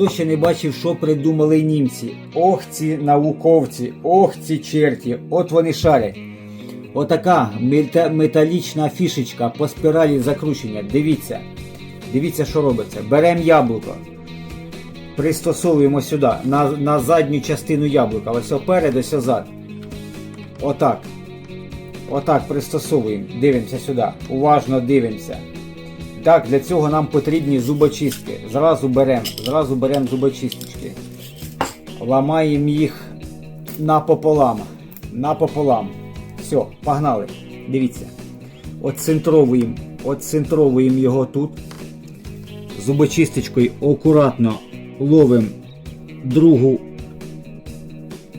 хто ще не бачив, що придумали німці. Ох ці науковці, ох ці черті, от вони шарять. Отака металічна фішечка по спіралі закручення. Дивіться. Дивіться, що робиться. Беремо яблуко. Пристосовуємо сюди, на, на задню частину яблука. Ось оперед, ось зад. Отак. Отак пристосовуємо. Дивимося сюди. Уважно дивимося. Так, для цього нам потрібні зубочистки. Зразу беремо, зразу беремо зубочисточки. Ламаємо їх напополам. Напополам. Все, погнали. Дивіться. Отцентровуємо, отцентровуємо його тут. Зубочисточкою акуратно ловимо другу,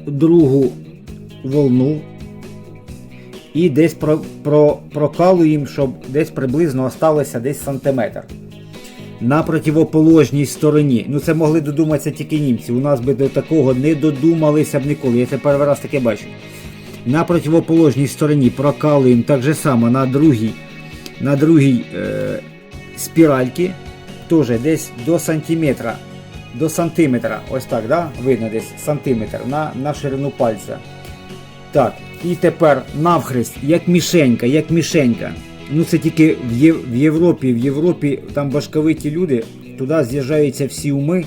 другу волну і десь про, про, прокалуємо, щоб десь приблизно осталося десь сантиметр. На противоположній стороні. Ну це могли додуматися тільки німці. У нас би до такого не додумалися б ніколи. Я це перший раз таке бачу. На противоположній стороні прокалуємо так же само на другій, на другій е, спіральці. Теж десь до сантиметра. До сантиметра. Ось так, да? видно десь сантиметр на, на ширину пальця. Так, і тепер навхрест, як мішенька, як мішенька. Ну це тільки в, Є... в Європі. В Європі там башковиті люди, туди з'їжджаються всі уми,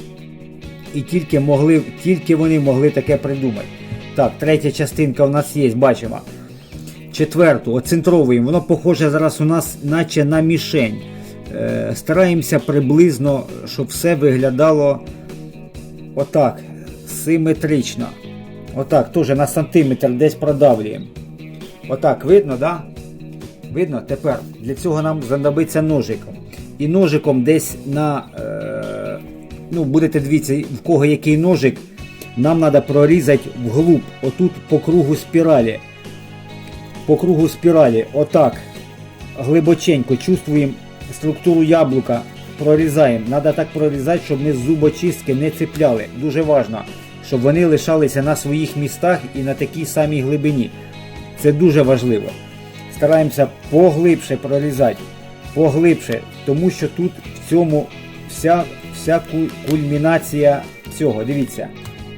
і тільки, могли, тільки вони могли таке придумати. Так, третя частинка у нас є, бачимо. Четверту, оцентровуємо. Воно похоже зараз у нас, наче на мішень. Е, стараємося приблизно, щоб все виглядало отак, симетрично. Отак, теж на сантиметр десь продавлюємо. Отак, видно, да? Видно? Тепер для цього нам знадобиться ножиком. І ножиком десь на. Е, ну, будете дивитися, в кого який ножик, нам треба прорізати вглуб, отут по кругу спіралі. По кругу спіралі, отак. Глибоченько чувствуємо структуру яблука, прорізаємо. Треба так прорізати, щоб ми зубочистки не цепляли. Дуже важливо, щоб вони лишалися на своїх містах і на такій самій глибині. Це дуже важливо. Стараємося поглибше прорізати. Поглибше, тому що тут в цьому вся, вся кульмінація цього. Дивіться.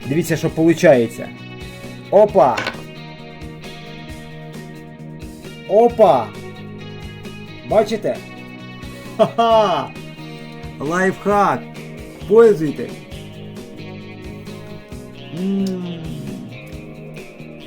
Дивіться, що виходить. Опа! Опа! Бачите? Ха-ха! Лайфхак! Пользуйтесь! Mm.